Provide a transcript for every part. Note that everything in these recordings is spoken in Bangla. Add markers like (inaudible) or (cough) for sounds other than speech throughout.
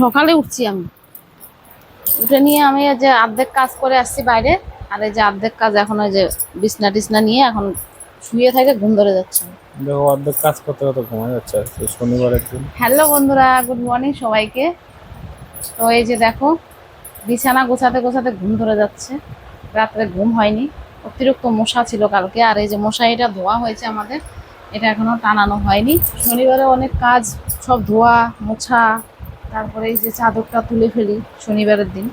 সকালে উঠছি আমি। উঠে নিয়ে আমি যে অর্ধেক কাজ করে আসছি বাইরে আর এই যে অর্ধেক কাজ এখন ওই যে বিছনা টিছনা নিয়ে এখন শুয়ে থাকে ঘুম ধরে যাচ্ছে। দেখো অর্ধেক কাজ করতে করতে ঘুমা যাচ্ছে শনিবারের দিন। হ্যালো বন্ধুরা গুড মর্নিং সবাইকে। তো এই যে দেখো বিছানা গোছাতে গোছাতে ঘুম ধরে যাচ্ছে। রাত্রে ঘুম হয়নি। অতিরিক্ত মশা ছিল কালকে আর এই যে মশারিটা ধোয়া হয়েছে আমাদের এটা এখনও টানানো হয়নি। শনিবারে অনেক কাজ সব ধোয়া মোছা তারপরে এই যে চাদরটা তুলে ফেলি শনিবারের দিন।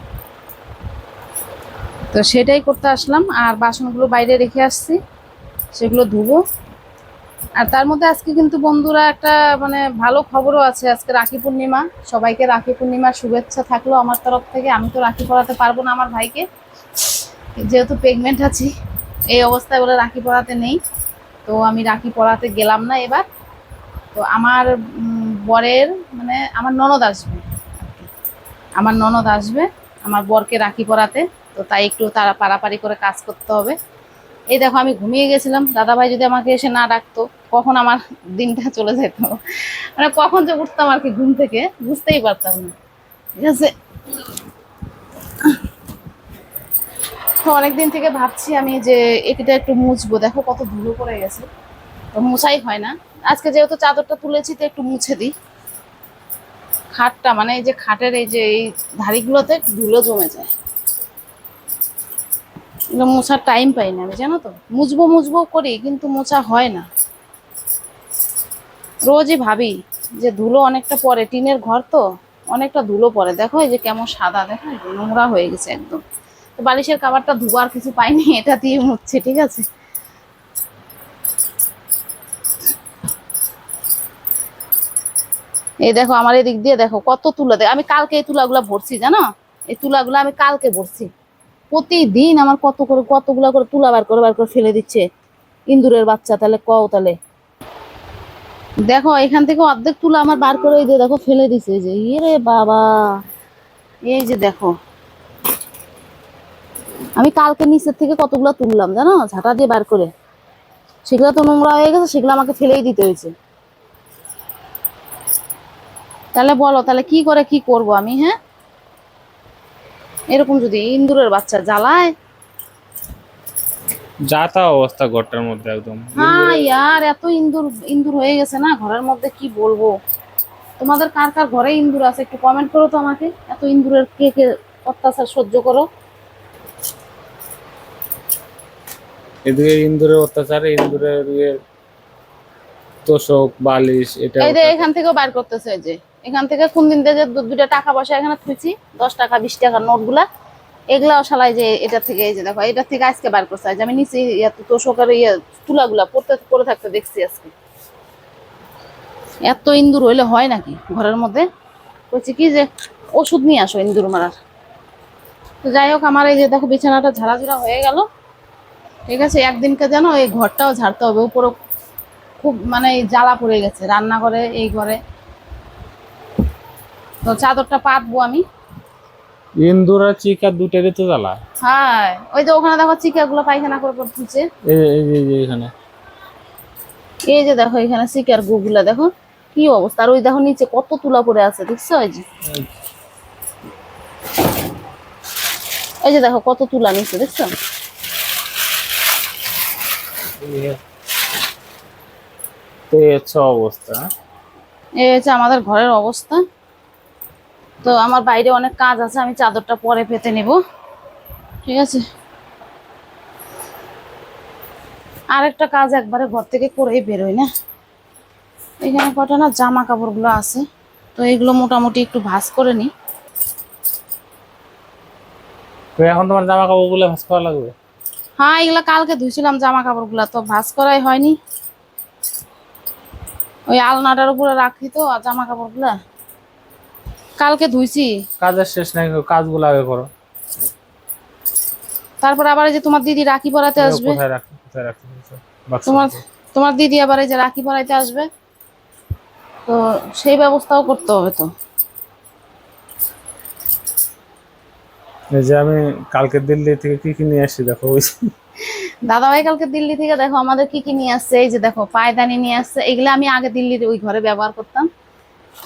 তো সেটাই করতে আসলাম, আর বাসনগুলো বাইরে রেখে আসছি, সেগুলো ধুবো। আর তার মধ্যে আজকে কিন্তু বন্ধুরা একটা মানে ভালো খবরও আছে, আজকে রাখি পূর্ণিমা, সবাইকে রাখি পূর্ণিমার শুভেচ্ছা থাকল আমার তরফ থেকে, আমি তো রাখি পড়াতে পারব না আমার ভাইকে, যেহেতু প্রেগনেন্ট আছি, এই অবস্থায় বলে রাখি পড়াতে নেই, তো আমি রাখি পড়াতে গেলাম না এবার। তো আমার বরের মানে আমার ননদ আসবে। আমার ননদ আসবে, আমার বরকে রাখি পরাতে, তো তাই একটু তারা পারাপারি করে কাজ করতে হবে। এই দেখো, আমি ঘুমিয়ে গেছিলাম। দাদাভাই যদি আমাকে এসে না ডাকতো, কখন আমার দিনটা চলে যেত? মানে কখন যে উঠতাম আর কি ঘুম থেকে, বুঝতেই পারতাম না। ঠিক আছে? অনেকদিন থেকে ভাবছি আমি যে এটা একটু মুছবো। দেখো কত ধুলো পড়ে গেছে। তো মুছাই হয় না। আজকে যেহেতু চাদরটা তুলেছি, তো একটু মুছে দিই। খাটটা মানে এই যে খাটের এই যে এই ধারিগুলোতে ধুলো জমে যায়। এগুলো মোছার টাইম পাই না আমি, জানো তো? মুছবো মুছবো করি, কিন্তু মোছা হয় না। রোজই ভাবি যে ধুলো অনেকটা পড়ে টিনের ঘর তো অনেকটা ধুলো পড়ে দেখো এই যে কেমন সাদা, দেখো নোংরা হয়ে গেছে একদম। তো বালিশের কাবারটা ধোয়ার কিছু পাইনি, এটা দিয়ে মুছছে, ঠিক আছে? এই দেখো, আমার এদিক দিয়ে দেখো, কত তুলা দেখ আমি কালকে এই তুলাগুলা ভরছি, জানো? এই তুলাগুলো আমি কালকে ভরছি। প্রতিদিন আমার কত করে কতগুলা করে তুলা বার করে বার করে ফেলে দিচ্ছে। ইন্দুরের বাচ্চা, তাহলে কও তাহলে? দেখো, এখান থেকে অর্ধেক তুলা আমার বার করে এই যে দেখো ফেলে দিছে যে। ইয়ে বাবা। এই যে দেখো। আমি কালকে নিচের থেকে কতগুলো তুললাম, জানো? ঝাঁটা দিয়ে বার করে। সেগুলো তো নোংরা হয়ে গেছে, সেগুলো আমাকে ফেলেই দিতে হয়েছে। তাহলে বলো তাহলে কি করে কি করব আমি হ্যাঁ? এরকম যদি ইন্দুরের বাচ্চা জ্বালায়। যা তা অবস্থা ঘরটার মধ্যে একদম। হ্যাঁ ইয়ার এত ইন্দুর ইন্দুর হয়ে গেছে না ঘরের মধ্যে কি বলব? তোমাদের কার কার ঘরে ইন্দুর আছে একটু কমেন্ট করো তো আমাকে। এত ইন্দুরের কে কে অত্যাচার সহ্য করো? এদিকে ইন্দুরের অত্যাচারে ইন্দুরের ইয়ে তোষক বালিশ এটা এই যে এখান থেকেও বার করতেছে এই যে। এখান থেকে কোন দিন দু- দুইটা টাকা পয়সা এখানে থুইছি, দশ টাকা, বিশ টাকার নোটগুলা, এগুলাও শালাই যে এটা থেকে এই যে দেখো, এটা থেকে আজকে বার করছে। আমি নিচে ইয়ে তোষকের ইয়ে তুলাগুলা পড়তে, পড়ে থাকতে দেখছি আজকে। এত ইন্দুর হইলে হয় নাকি ঘরের মধ্যে? বলছি কি যে, ওষুধ নিয়ে আসো ইন্দুর মারার। তো যাই হোক, আমার এই যে দেখো বিছানাটা ঝাড়াঝুড়া হয়ে গেল। ঠিক আছে, একদিনকে যেন এই ঘরটাও ঝাড়তে হবে। উপরে খুব মানে জ্বালা পড়ে গেছে। রান্না করে এই ঘরে তো চাদরটা পাতবো আমি। ইন্দুরা চিকা দুটারই তো জ্বালা। হ্যাঁ ওই যে ওখানে দেখো চিকাগুলো পায়খানা করে ধুচ্ছে এই এই এখানে। এই যে দেখো এখানে চিকার গুগুলা দেখো কি অবস্থা। আর ওই দেখো নিচে কত তুলা পড়ে আছে দেখছ ওই যে? এই যে দেখো কত তুলা নিচে দেখছ? তো এই হচ্ছে অবস্থা? এই হচ্ছে আমাদের ঘরের অবস্থা। তো আমার বাইরে অনেক কাজ আছে আমি চাদরটা পরে পেতে নেব। ঠিক আছে? আরেকটা কাজ একবারে ঘর থেকে করেই বেরোই না। এখানে কটা না জামা কাপড়গুলো আছে তো এগুলো মোটামুটি একটু ভাঁজ করে নিই। তো এখন তোমার জামা কাপড়গুলো ভাস করা লাগবে? হ্যাঁ এগুলো কালকে ধুইছিলাম জামা কাপড়গুলো তো ভাঁজ করাই হয়নি। ওই আলনাটার উপরে রাখি তো জামা কাপড়গুলা কালকে ধুইছি। কাজের শেষ নাই কাজগুলো আগে করো। তারপর আবার যে তোমার দিদি রাখি পরাতে আসবে। কোথায় রাখি কোথায় রাখি? তোমার তোমার দিদি আবার এই যে রাখি পরাইতে আসবে। তো সেই ব্যবস্থাও করতে হবে তো। এই যে আমি কালকে দিল্লি থেকে কি কি নিয়ে আসছি দেখো। ওই দাদাভাই কালকে দিল্লি থেকে দেখো আমাদের কি কি নিয়ে আসছে এই যে দেখো পায়দানি নিয়ে আসছে এগুলো আমি আগে দিল্লির ওই ঘরে ব্যবহার করতাম।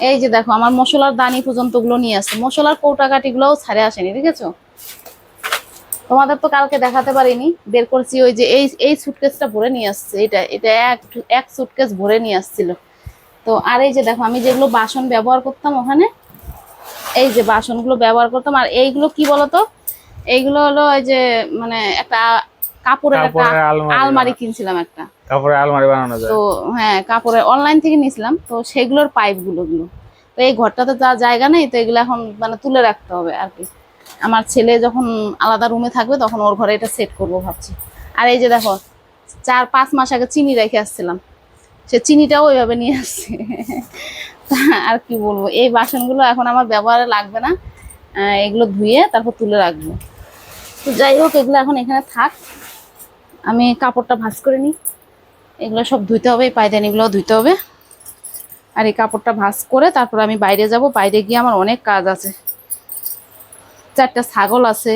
এই যে দেখো আমার মশলার দানি পর্যন্তগুলো নিয়ে আসছে। মশলার কৌটা কাটিগুলোও ছাড়ে আসেনি ঠিক আছে তোমাদের তো কালকে দেখাতে পারিনি বের করছি ওই যে এই এই সুটকেসটা ভরে নিয়ে আসছে এটা এটা এক এক সুটকেস ভরে নিয়ে আসছিল। তো আর এই যে দেখো আমি যেগুলো বাসন ব্যবহার করতাম ওখানে এই যে বাসনগুলো ব্যবহার করতাম আর এইগুলো কি বলতো? এইগুলো হলো ওই যে মানে একটা কাপড়ের একটা আলমারি কিনছিলাম একটা। কাপড়ের আলমারি বানানো যায়। তো হ্যাঁ কাপড়ের অনলাইন থেকে নিয়েছিলাম, তো সেগুলোর পাইপগুলো। গুলো তো এই ঘরটাতে যা জায়গা নেই, তো এগুলো এখন মানে তুলে রাখতে হবে আর কি। আমার ছেলে যখন আলাদা রুমে থাকবে, তখন ওর ঘরে এটা সেট করব ভাবছি। আর এই যে দেখো, চার, পাঁচ মাস আগে চিনি রেখে আসছিলাম। সে চিনিটাও ওইভাবে নিয়ে আসছে। আর কি বলব, এই বাসনগুলো এখন আমার ব্যবহারে লাগবে না। এগুলো ধুয়ে তারপর তুলে রাখব। তো যাই হোক, এগুলো এখন এখানে থাক। আমি কাপড়টা ভাঁজ করে নিই। এগুলো সব ধুইতে হবে এই পায়দানিগুলোও ধুইতে হবে। আর এই কাপড়টা ভাঁজ করে তারপর আমি বাইরে যাব। বাইরে গিয়ে আমার অনেক কাজ আছে। চারটা ছাগল আছে।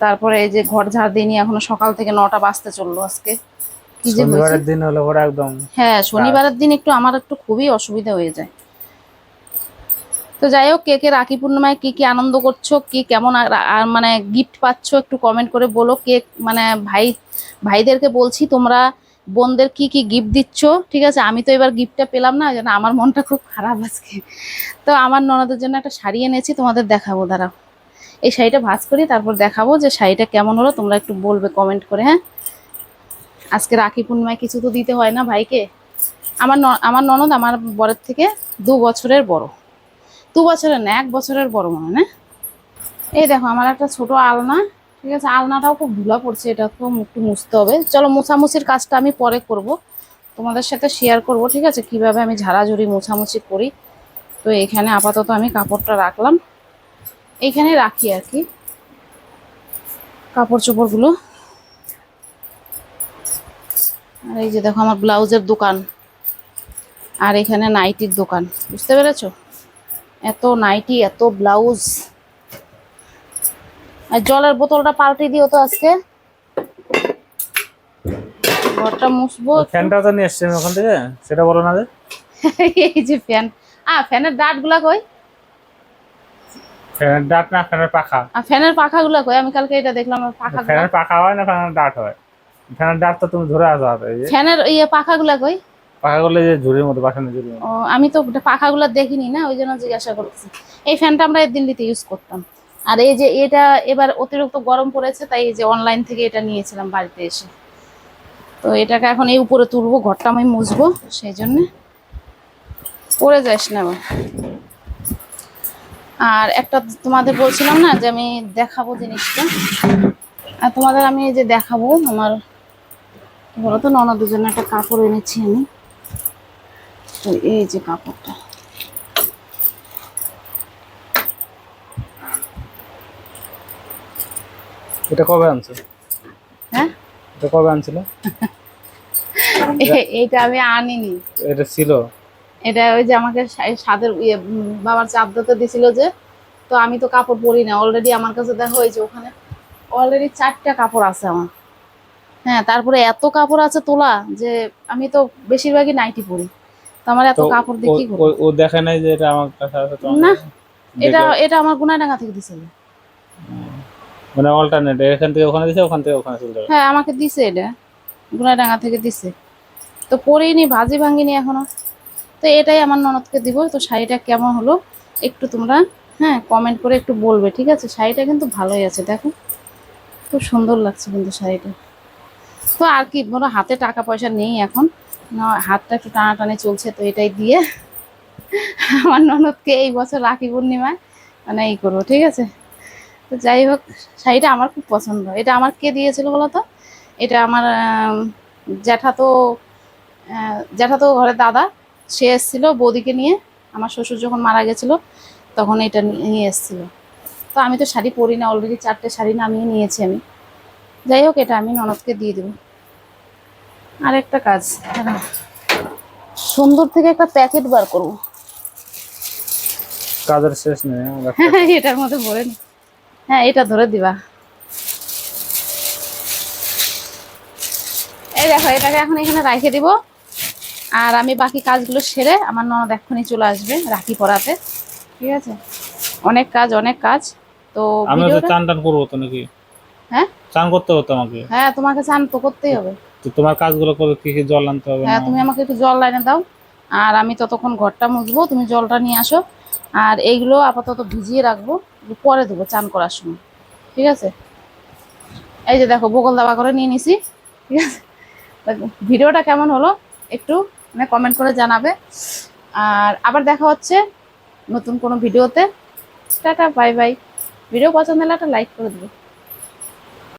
তারপরে এই যে ঘর ঝাড় দিয়ে এখনও সকাল থেকে নটা বাজতে চলল আজকে। কি যে হয়েছে? দিন হলে একদম হ্যাঁ শনিবারের দিন একটু আমার একটু খুবই অসুবিধা হয়ে যায়। তো যাই হোক, কে কে রাখি পূর্ণিমায় কি কি আনন্দ করছ, কি কেমন মানে গিফট পাচ্ছ একটু কমেন্ট করে বলো, কে মানে ভাই, ভাইদেরকে বলছি তোমরা বোনদের কি কি গিফট দিচ্ছ, ঠিক আছে? আমি তো এবার গিফটটা পেলাম না, যেন আমার মনটা খুব খারাপ আজকে। তো আমার ননদের জন্য একটা শাড়ি এনেছি, তোমাদের দেখাবো, দাঁড়াও। এই শাড়িটা ভাঁজ করি, তারপর দেখাবো যে শাড়িটা কেমন হলো, তোমরা একটু বলবে কমেন্ট করে হ্যাঁ? আজকে রাখি পূর্ণিমায় কিছু তো দিতে হয় না ভাইকে। আমার আমার ননদ আমার বরের থেকে দু বছরের বড়। দু বছরের না, এক বছরের বড় মনে না? এই দেখো, আমার একটা ছোট আলনা, ঠিক আছে? আলনাটাও খুব ধুলা পড়ছে, এটা তো একটু মুছতে হবে। চলো, মোছামুছির কাজটা আমি পরে করব। তোমাদের সাথে শেয়ার করব, ঠিক আছে? কীভাবে আমি ঝাড়াঝুড়ি মোছামুছি করি। তো এখানে আপাতত আমি কাপড়টা রাখলাম। এইখানে রাখি আর কি কাপড় চোপড়গুলো আর এই যে দেখো, আমার ব্লাউজের দোকান। আর এখানে নাইটির দোকান, বুঝতে পেরেছ? এত নাইটি এত ব্লাউজ। আর জলের বোতলটা পাল্টে দিও তো আজকে। ঘরটা মুছবো। ফ্যানটা তো নিয়ে এসছি ওখান থেকে সেটা বলো না যে। এই যে ফ্যান। আ ফ্যানের ডাটগুলা কই? ফ্যানের ডাট না ফ্যানের পাখা। আর ফ্যানের পাখা গুলা কই? আমি কালকে এটা দেখলাম পাখা ফ্যানের পাখা হয় না ফ্যানের ডাট হয়? ফ্যানের ডাট তো তুমি ধরে আসো ফ্যানের ইয়ে পাখা গুলা কই? ও, আমি তো পাখাগুলো দেখিনি না, ওই জন্য জিজ্ঞাসা করছি এই ফ্যানটা আমরা দিল্লিতে ইউজ করতাম। আর এই যে এটা এবার অতিরিক্ত গরম পড়েছে, তাই এই যে অনলাইন থেকে এটা নিয়েছিলাম বাড়িতে এসে। তো এটাকে এখন এই উপরে তুলবো, ঘরটা আমি মুছবো, সেই জন্য। পড়ে যাস না আর একটা তোমাদের বলছিলাম না যে আমি দেখাবো জিনিসটা। আর তোমাদের আমি যে দেখাবো, আমার কি তো ননদের জন্য একটা কাপড় এনেছি আমি। তো এই যে কাপড়টা। এটা কবে আনছো হ্যাঁ? এটা কবে আনছিল? এ- এইটা আমি আনিনি। এটা ছিল? এটা ওই যে আমাকে সাদের ইয়ে বাবার চাপদাতে দিছিল যে তো আমি তো কাপড় পরি না। অলরেডি আমার কাছে দেখা যে ওখানে। অলরেডি চারটা কাপড় আছে আমার। হ্যাঁ তারপরে এত কাপড় আছে তোলা যে আমি তো বেশিরভাগই নাইটি পরি। আমার এত কাপড় কি ও- দেখে নাই যে এটা আমার কাছে আছে না, এটা এটা আমার গুনাডাঙ্গা থেকে দিছিল মানে অল্টারনেট এখান থেকে ওখানে দিছে ওখান থেকে ওখানে চলে হ্যাঁ আমাকে দিছে এটা। গুনাডাঙ্গা থেকে দিছে। তো পরিনি ভাজি ভাঙিনি এখনও। তো এটাই আমার ননদকে দিব। তো শাড়িটা কেমন হলো একটু তোমরা হ্যাঁ কমেন্ট করে একটু বলবে ঠিক আছে? শাড়িটা কিন্তু ভালোই আছে দেখো। খুব সুন্দর লাগছে কিন্তু শাড়িটা। তো আর কি বলো হাতে টাকা পয়সা নেই এখন। হাতটা একটু টানাটানি চলছে তো এটাই দিয়ে। আমার ননদকে এই বছর রাখি পূর্ণিমায় মানে এই করব, ঠিক আছে? তো যাই হোক, শাড়িটা আমার খুব পছন্দ। এটা আমার কে দিয়েছিল বলো তো? এটা আমার জ্যাঠা তো জ্যাঠা তো ঘরে দাদা, সে এসেছিল বৌদিকে নিয়ে। আমার শ্বশুর যখন মারা গেছিল, তখন এটা নিয়ে এসেছিল। তো আমি তো শাড়ি পরি না অলরেডি চারটে শাড়ি নামিয়ে নিয়েছি আমি। যাই হোক, এটা আমি ননদকে দিয়ে দেবো। আর একটা কাজ সুন্দর থেকে একটা প্যাকেট বার করব। কাজের শেষ নেই (laughs) এটার মধ্যে ভরে নি। হ্যাঁ এটা ধরে দিবা। এই দেখো এটাকে এখন এখানে রাখে দিব। আর আমি বাকি কাজগুলো সেরে আমার ননদ এক্ষুনি চলে আসবে রাখি পরাতে ঠিক আছে? অনেক কাজ অনেক কাজ। তো আমি তো চান টান করব তো নাকি? হ্যাঁ? চান করতে হতো আমাকে হ্যাঁ তোমাকে চান তো করতেই হবে। তো তোমার কাজগুলো করে কি কি জল আনতে হবে? হ্যাঁ তুমি আমাকে একটু জল লাইনে দাও। আর আমি ততক্ষণ ঘরটা মুছবো, তুমি জলটা নিয়ে আসো। আর এইগুলো আপাতত ভিজিয়ে রাখব পরে দেবো চান করার সময়। ঠিক আছে? এই যে দেখো, বগল দাবা করে নিয়ে নিছি। ঠিক আছে? ভিডিওটা কেমন হলো একটু মানে কমেন্ট করে জানাবে। আর আবার দেখা হচ্ছে নতুন কোনো ভিডিওতে। টাটা বাই বাই ভিডিও পছন্দ হলে একটা লাইক করে দেবে।